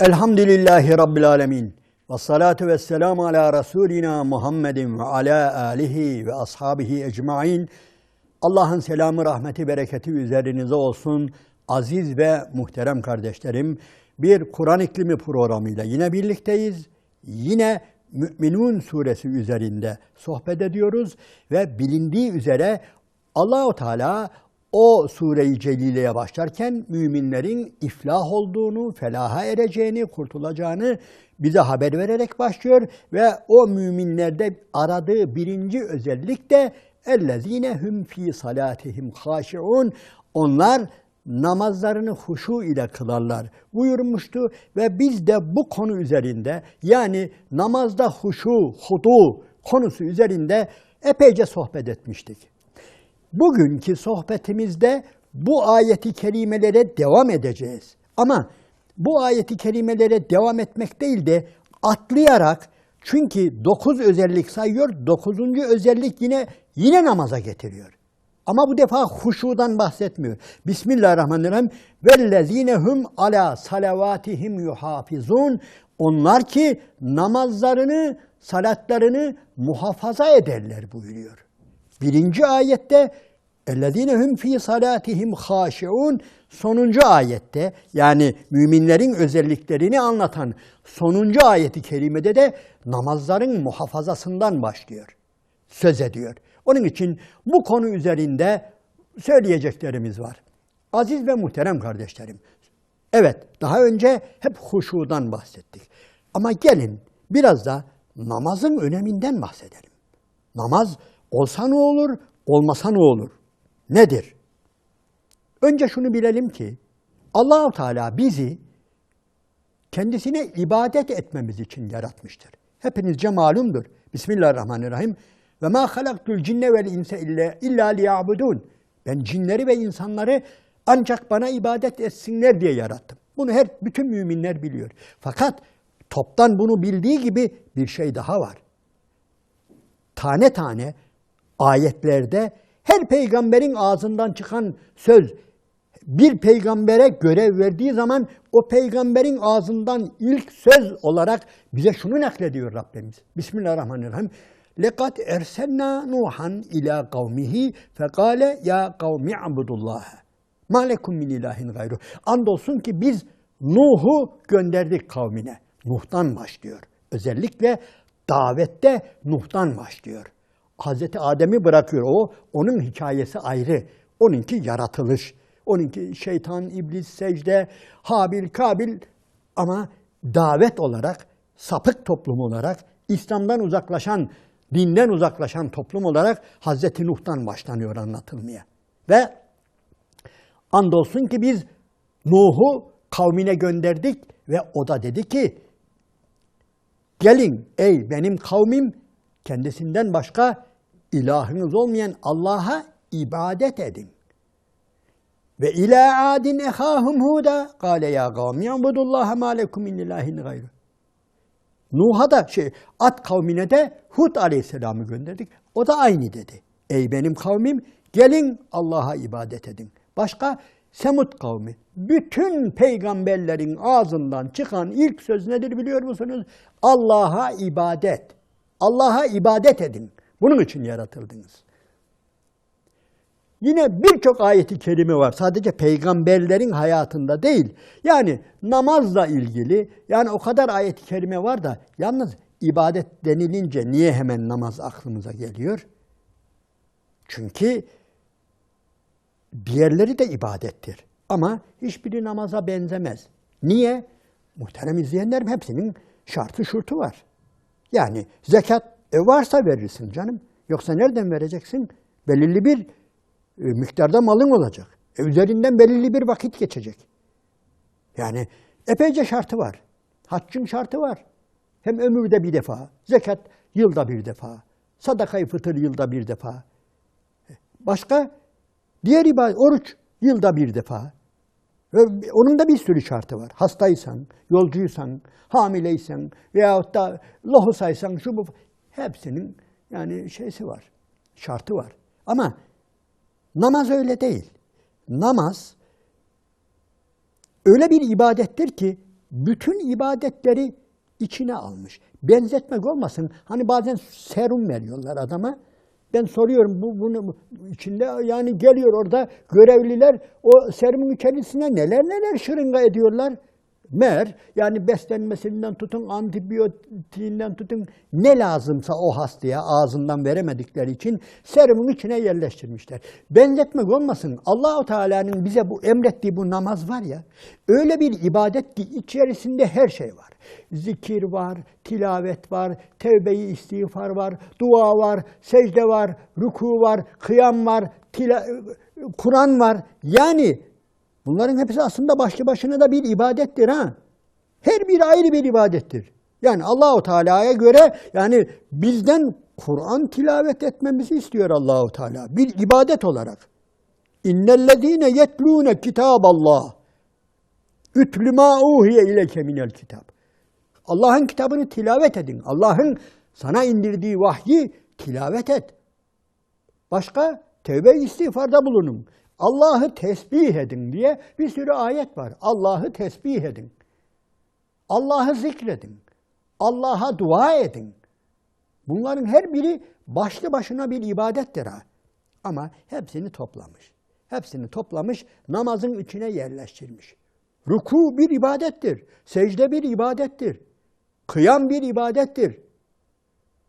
Elhamdülillahi Rabbil Alemin. Ve salatu ve selamu ala Resulina Muhammedin ve ala alihi ve ashabihi ecmain. Allah'ın selamı, rahmeti, bereketi üzerinize olsun. Aziz ve muhterem kardeşlerim, bir Kur'an iklimi programıyla yine birlikteyiz. Yine Mü'minun suresi üzerinde sohbet ediyoruz ve bilindiği üzere Allahu Teala o sure-i celileye başlarken müminlerin iflah olduğunu, felaha ereceğini, kurtulacağını bize haber vererek başlıyor ve o müminlerde aradığı birinci özellik de ellezine hum fi salatihim haşiun. Onlar namazlarını huşu ile kılarlar buyurmuştu ve biz de bu konu üzerinde yani namazda huşu, hudu konusu üzerinde epeyce sohbet etmiştik. Bugünkü sohbetimizde bu ayeti kerimelere devam edeceğiz. Ama bu ayeti kerimelere devam etmek değil de atlayarak çünkü dokuz özellik sayıyor, dokuzuncu özellik yine yine namaza getiriyor. Ama bu defa huşudan bahsetmiyor. Bismillahirrahmanirrahim. Vellezine hum ala salavatihim yuhafizun. Onlar ki namazlarını, salatlarını muhafaza ederler buyuruyor. Birinci ayette اَلَّذ۪ينَ هُمْ ف۪ي صَلَاتِهِمْ خَاشِعُونَ Sonuncu ayette yani müminlerin özelliklerini anlatan sonuncu ayeti kerimede de namazların muhafazasından başlıyor. Söz ediyor. Onun için bu konu üzerinde söyleyeceklerimiz var. Aziz ve muhterem kardeşlerim. Evet daha önce hep huşudan bahsettik. Ama gelin biraz da namazın öneminden bahsedelim. Namaz olsa ne olur, olmasa ne olur? Nedir? Önce şunu bilelim ki Allahu Teala bizi kendisine ibadet etmemiz için yaratmıştır. Hepinizce malumdur. Bismillahirrahmanirrahim. Ve ma halaktul cinne vel insa illa illa liyabudun. Ben cinleri ve insanları ancak bana ibadet etsinler diye yarattım. Bunu her bütün müminler biliyor. Fakat toptan bunu bildiği gibi bir şey daha var. Tane tane ayetlerde her peygamberin ağzından çıkan söz bir peygambere görev verdiği zaman o peygamberin ağzından ilk söz olarak bize şunu naklediyor Rabbimiz. Bismillahirrahmanirrahim. لَقَدْ اَرْسَلْنَا نُوحًا اِلَى قَوْمِهِ فَقَالَ يَا قَوْمِ عَبُدُ اللّٰهَ مَا لَكُمْ مِنْ اِلٰهٍ غَيْرُهُ Andolsun ki biz Nuh'u gönderdik kavmine. Nuh'tan başlıyor. Özellikle davette Nuh'tan başlıyor. Hazreti Adem'i bırakıyor. O onun hikayesi ayrı. Onunki yaratılış. Onunki şeytan, iblis, secde, Habil, Kabil ama davet olarak, sapık toplum olarak, İslam'dan uzaklaşan, dinden uzaklaşan toplum olarak Hazreti Nuh'tan başlanıyor anlatılmaya. Ve andolsun ki biz Nuh'u kavmine gönderdik ve o da dedi ki gelin ey benim kavmim kendisinden başka ilahınız olmayan Allah'a ibadet edin. Ve ila adin ehahum huda kâle ya kavmi yabudullaha ma lekum min ilahin gayru. Nuh'a da şey At kavmine de Hud aleyhisselamı gönderdik. O da aynı dedi. Ey benim kavmim gelin Allah'a ibadet edin. Başka Semut kavmi. Bütün peygamberlerin ağzından çıkan ilk söz nedir biliyor musunuz? Allah'a ibadet. Allah'a ibadet edin. Bunun için yaratıldınız. Yine birçok ayeti kerime var. Sadece peygamberlerin hayatında değil. Yani namazla ilgili yani o kadar ayeti kerime var da yalnız ibadet denilince niye hemen namaz aklımıza geliyor? Çünkü diğerleri de ibadettir. Ama hiçbiri namaza benzemez. Niye? Muhterem izleyenlerim hepsinin şartı şurtu var. Yani zekat e varsa verirsin canım. Yoksa nereden vereceksin? Belirli bir e, miktarda malın olacak. E, üzerinden belirli bir vakit geçecek. Yani epeyce şartı var. Haccın şartı var. Hem ömürde bir defa, zekat yılda bir defa, sadakayı fıtır yılda bir defa. Başka diğer ibadet, oruç yılda bir defa. Onun da bir sürü şartı var. Hastaysan, yolcuysan, hamileysen veyahut da lohusaysan şu bu hepsinin yani şeysi var. Şartı var. Ama namaz öyle değil. Namaz öyle bir ibadettir ki bütün ibadetleri içine almış. Benzetmek olmasın. Hani bazen serum veriyorlar adama. Ben soruyorum bu bunu bu- içinde yani geliyor orada görevliler o serumun içerisine neler neler şırınga ediyorlar. Mer yani beslenmesinden tutun antibiyotiğinden tutun ne lazımsa o hastaya ağzından veremedikleri için serumun içine yerleştirmişler. Benzetmek olmasın Allahu Teala'nın bize bu emrettiği bu namaz var ya öyle bir ibadet ki içerisinde her şey var. Zikir var, tilavet var, tevbe-i istiğfar var, dua var, secde var, ruku var, kıyam var, Kur'an var. Yani bunların hepsi aslında başlı başına da bir ibadettir ha. Her biri ayrı bir ibadettir. Yani Allahu Teala'ya göre yani bizden Kur'an tilavet etmemizi istiyor Allahu Teala bir ibadet olarak. İnnellezîne yetlûne kitâballah. Ütlü mâ uhiye ileke minel kitap. Allah'ın kitabını tilavet edin. Allah'ın sana indirdiği vahyi tilavet et. Başka tevbe istiğfarda bulunun. Allah'ı tesbih edin diye bir sürü ayet var. Allah'ı tesbih edin. Allah'ı zikredin. Allah'a dua edin. Bunların her biri başlı başına bir ibadettir ha. Ama hepsini toplamış. Hepsini toplamış, namazın içine yerleştirmiş. Ruku bir ibadettir. Secde bir ibadettir. Kıyam bir ibadettir.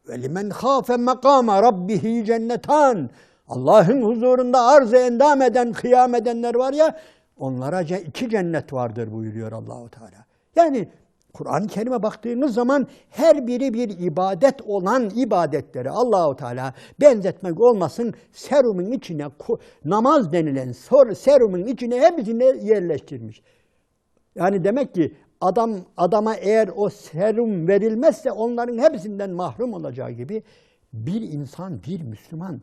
Ve limen khâfe makâme rabbihi cennetan. Allah'ın huzurunda arz-ı endam eden, kıyam edenler var ya, onlara iki cennet vardır buyuruyor Allahu Teala. Yani Kur'an-ı Kerim'e baktığımız zaman her biri bir ibadet olan ibadetleri Allahu Teala benzetmek olmasın serumun içine namaz denilen serumun içine hepsini yerleştirmiş. Yani demek ki adam adama eğer o serum verilmezse onların hepsinden mahrum olacağı gibi bir insan, bir Müslüman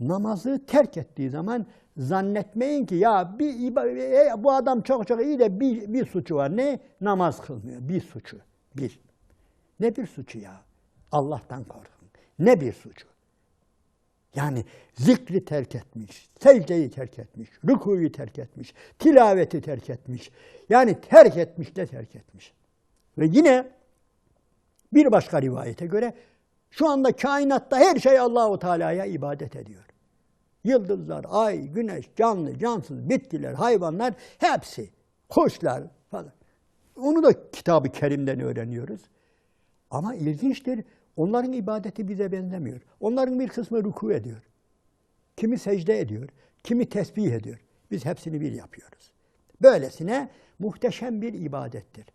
namazı terk ettiği zaman zannetmeyin ki ya bir bu adam çok çok iyi de bir, bir suçu var. Ne? Namaz kılmıyor. Bir suçu. Bir. Ne bir suçu ya? Allah'tan korkun. Ne bir suçu? Yani zikri terk etmiş, secdeyi terk etmiş, rükuyu terk etmiş, tilaveti terk etmiş. Yani terk etmiş de terk etmiş. Ve yine bir başka rivayete göre şu anda kainatta her şey Allahu Teala'ya ibadet ediyor. Yıldızlar, ay, güneş, canlı, cansız, bitkiler, hayvanlar hepsi, kuşlar falan. Onu da kitabı Kerim'den öğreniyoruz. Ama ilginçtir, onların ibadeti bize benzemiyor. Onların bir kısmı ruku ediyor. Kimi secde ediyor, kimi tesbih ediyor. Biz hepsini bir yapıyoruz. Böylesine muhteşem bir ibadettir.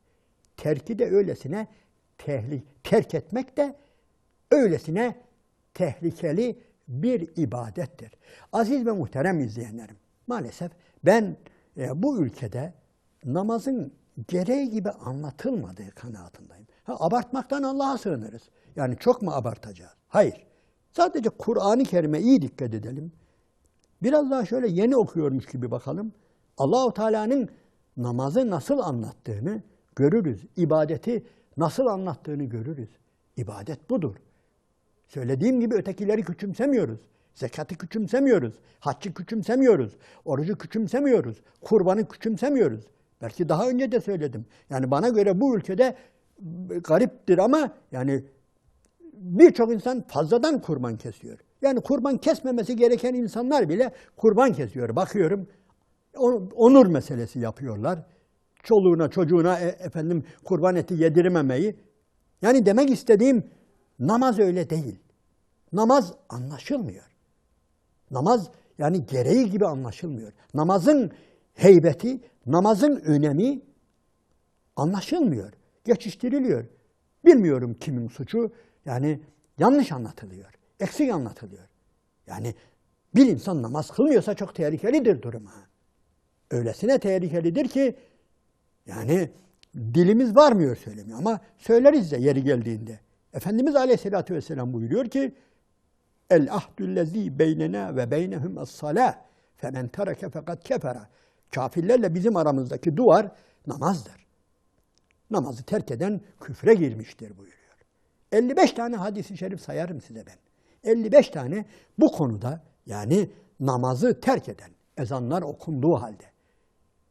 Terki de öylesine tehlik, terk etmek de öylesine tehlikeli bir ibadettir. Aziz ve muhterem izleyenlerim, maalesef ben e, bu ülkede namazın gereği gibi anlatılmadığı kanaatindeyim. Ha, abartmaktan Allah'a sığınırız. Yani çok mu abartacağız? Hayır. Sadece Kur'an-ı Kerim'e iyi dikkat edelim. Biraz daha şöyle yeni okuyormuş gibi bakalım. Allahu Teala'nın namazı nasıl anlattığını görürüz. İbadeti nasıl anlattığını görürüz. İbadet budur. Söylediğim gibi ötekileri küçümsemiyoruz. Zekatı küçümsemiyoruz. Haccı küçümsemiyoruz. Orucu küçümsemiyoruz. Kurbanı küçümsemiyoruz. Belki daha önce de söyledim. Yani bana göre bu ülkede gariptir ama yani birçok insan fazladan kurban kesiyor. Yani kurban kesmemesi gereken insanlar bile kurban kesiyor. Bakıyorum on- onur meselesi yapıyorlar. Çoluğuna çocuğuna e, efendim kurban eti yedirmemeyi. Yani demek istediğim namaz öyle değil. Namaz anlaşılmıyor. Namaz yani gereği gibi anlaşılmıyor. Namazın heybeti, namazın önemi anlaşılmıyor. Geçiştiriliyor. Bilmiyorum kimin suçu. Yani yanlış anlatılıyor. Eksik anlatılıyor. Yani bir insan namaz kılmıyorsa çok tehlikelidir durum ha. Öylesine tehlikelidir ki yani dilimiz varmıyor söylemiyor ama söyleriz de yeri geldiğinde. Efendimiz Aleyhisselatü Vesselam buyuruyor ki El ahdüllezî beynena ve beynehum es-salâh femen tereke fakat kefera. Kafirlerle bizim aramızdaki duvar namazdır. Namazı terk eden küfre girmiştir buyuruyor. 55 tane hadisi şerif sayarım size ben. 55 tane bu konuda yani namazı terk eden, ezanlar okunduğu halde,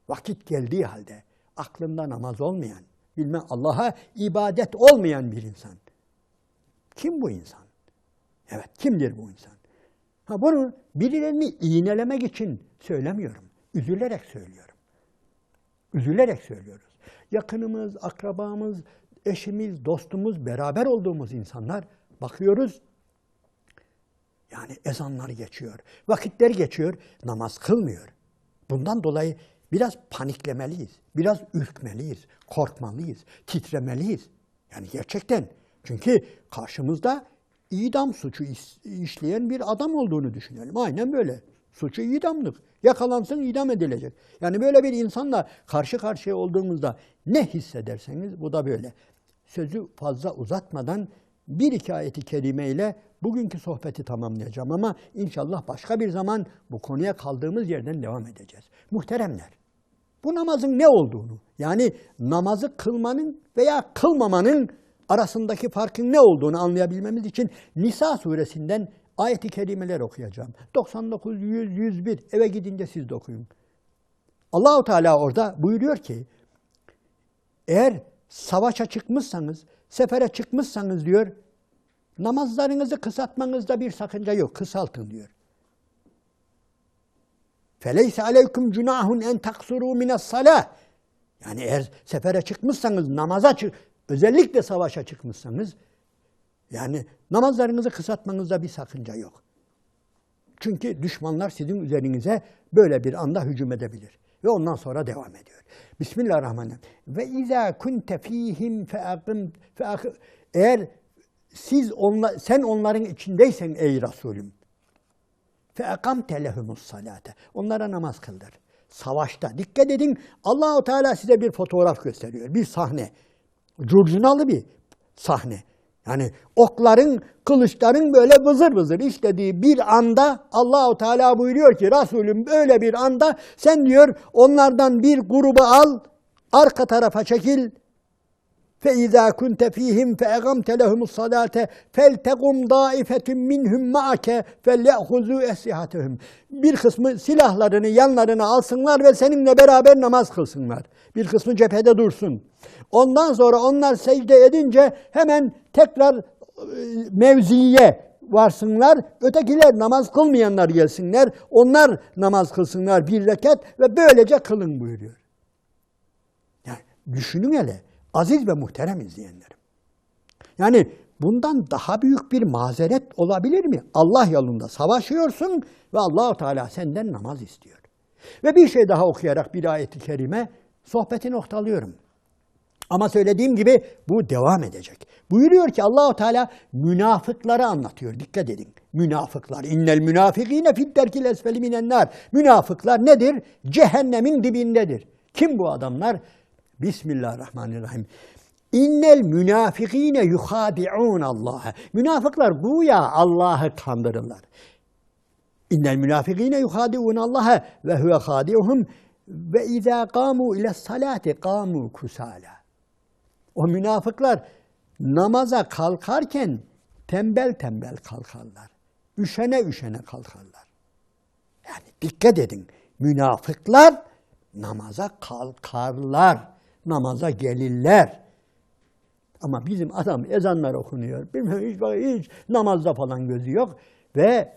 vakit geldiği halde, aklında namaz olmayan, bilmem Allah'a ibadet olmayan bir insan. Kim bu insan? Evet, kimdir bu insan? Ha bunu birilerini iğnelemek için söylemiyorum. Üzülerek söylüyorum. Üzülerek söylüyoruz. Yakınımız, akrabamız, eşimiz, dostumuz, beraber olduğumuz insanlar bakıyoruz. Yani ezanlar geçiyor, vakitler geçiyor, namaz kılmıyor. Bundan dolayı biraz paniklemeliyiz, biraz ürkmeliyiz, korkmalıyız, titremeliyiz. Yani gerçekten. Çünkü karşımızda idam suçu işleyen bir adam olduğunu düşünelim. Aynen böyle. Suçu idamlık. Yakalansın idam edilecek. Yani böyle bir insanla karşı karşıya olduğumuzda ne hissederseniz bu da böyle. Sözü fazla uzatmadan bir iki ayeti kerime ile bugünkü sohbeti tamamlayacağım ama inşallah başka bir zaman bu konuya kaldığımız yerden devam edeceğiz. Muhteremler, bu namazın ne olduğunu, yani namazı kılmanın veya kılmamanın arasındaki farkın ne olduğunu anlayabilmemiz için Nisa suresinden ayet-i kerimeler okuyacağım. 99, 100, 101 eve gidince siz de okuyun. Allahu Teala orada buyuruyor ki eğer savaşa çıkmışsanız, sefere çıkmışsanız diyor, namazlarınızı kısaltmanızda bir sakınca yok. Kısaltın diyor. Feleyse aleyküm cunahun en taksuru mines salah. Yani eğer sefere çıkmışsanız, namaza çık, özellikle savaşa çıkmışsanız, yani namazlarınızı kısaltmanızda bir sakınca yok. Çünkü düşmanlar sizin üzerinize böyle bir anda hücum edebilir. Ve ondan sonra devam ediyor. Bismillahirrahmanirrahim. Ve izâ kunte fîhim fe'akim fe'ak- Eğer siz onla, sen onların içindeysen ey Resulüm fe'akamte lehumus salate. Onlara namaz kıldır. Savaşta. Dikkat edin Allahu Teala size bir fotoğraf gösteriyor. Bir sahne. Curcunalı bir sahne. Yani okların, kılıçların böyle vızır vızır işlediği bir anda Allahu Teala buyuruyor ki Resulüm böyle bir anda sen diyor onlardan bir grubu al, arka tarafa çekil, فَاِذَا كُنْتَ ف۪يهِمْ فَاَغَمْتَ لَهُمُ الصَّلَاةَ فَلْتَقُمْ دَائِفَةٌ مِّنْهُمْ مَعَكَ فَلْيَأْخُذُوا اَسْلِحَتَهُمْ Bir kısmı silahlarını yanlarına alsınlar ve seninle beraber namaz kılsınlar. Bir kısmı cephede dursun. Ondan sonra onlar secde edince hemen tekrar e, mevziye varsınlar. Ötekiler namaz kılmayanlar gelsinler. Onlar namaz kılsınlar bir rekat ve böylece kılın buyuruyor. Yani düşünün hele aziz ve muhterem izleyenlerim. Yani bundan daha büyük bir mazeret olabilir mi? Allah yolunda savaşıyorsun ve Allahu Teala senden namaz istiyor. Ve bir şey daha okuyarak bir ayeti kerime sohbeti noktalıyorum. Ama söylediğim gibi bu devam edecek. Buyuruyor ki Allahu Teala münafıkları anlatıyor. Dikkat edin. Münafıklar. İnnel münafikine fid derkil esfeli minen nar. Münafıklar nedir? Cehennemin dibindedir. Kim bu adamlar? Bismillahirrahmanirrahim. İnnel münafikine yuhadi'un Allah'a. Münafıklar güya Allah'ı kandırırlar. İnnel münafikine yuhadi'un Allah'a ve huve hadi'uhum ve izâ kâmû ile salati kâmû kusâlâ. O münafıklar namaza kalkarken tembel tembel kalkarlar. Üşene üşene kalkarlar. Yani dikkat edin. Münafıklar namaza kalkarlar. Namaza gelirler. Ama bizim adam ezanlar okunuyor. Bilmem hiç, hiç namazda falan gözü yok. Ve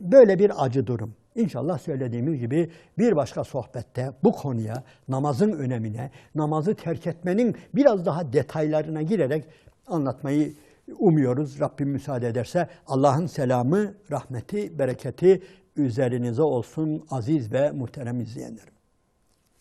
böyle bir acı durum. İnşallah söylediğimiz gibi bir başka sohbette bu konuya, namazın önemine, namazı terk etmenin biraz daha detaylarına girerek anlatmayı umuyoruz. Rabbim müsaade ederse Allah'ın selamı, rahmeti, bereketi üzerinize olsun aziz ve muhterem izleyenlerim.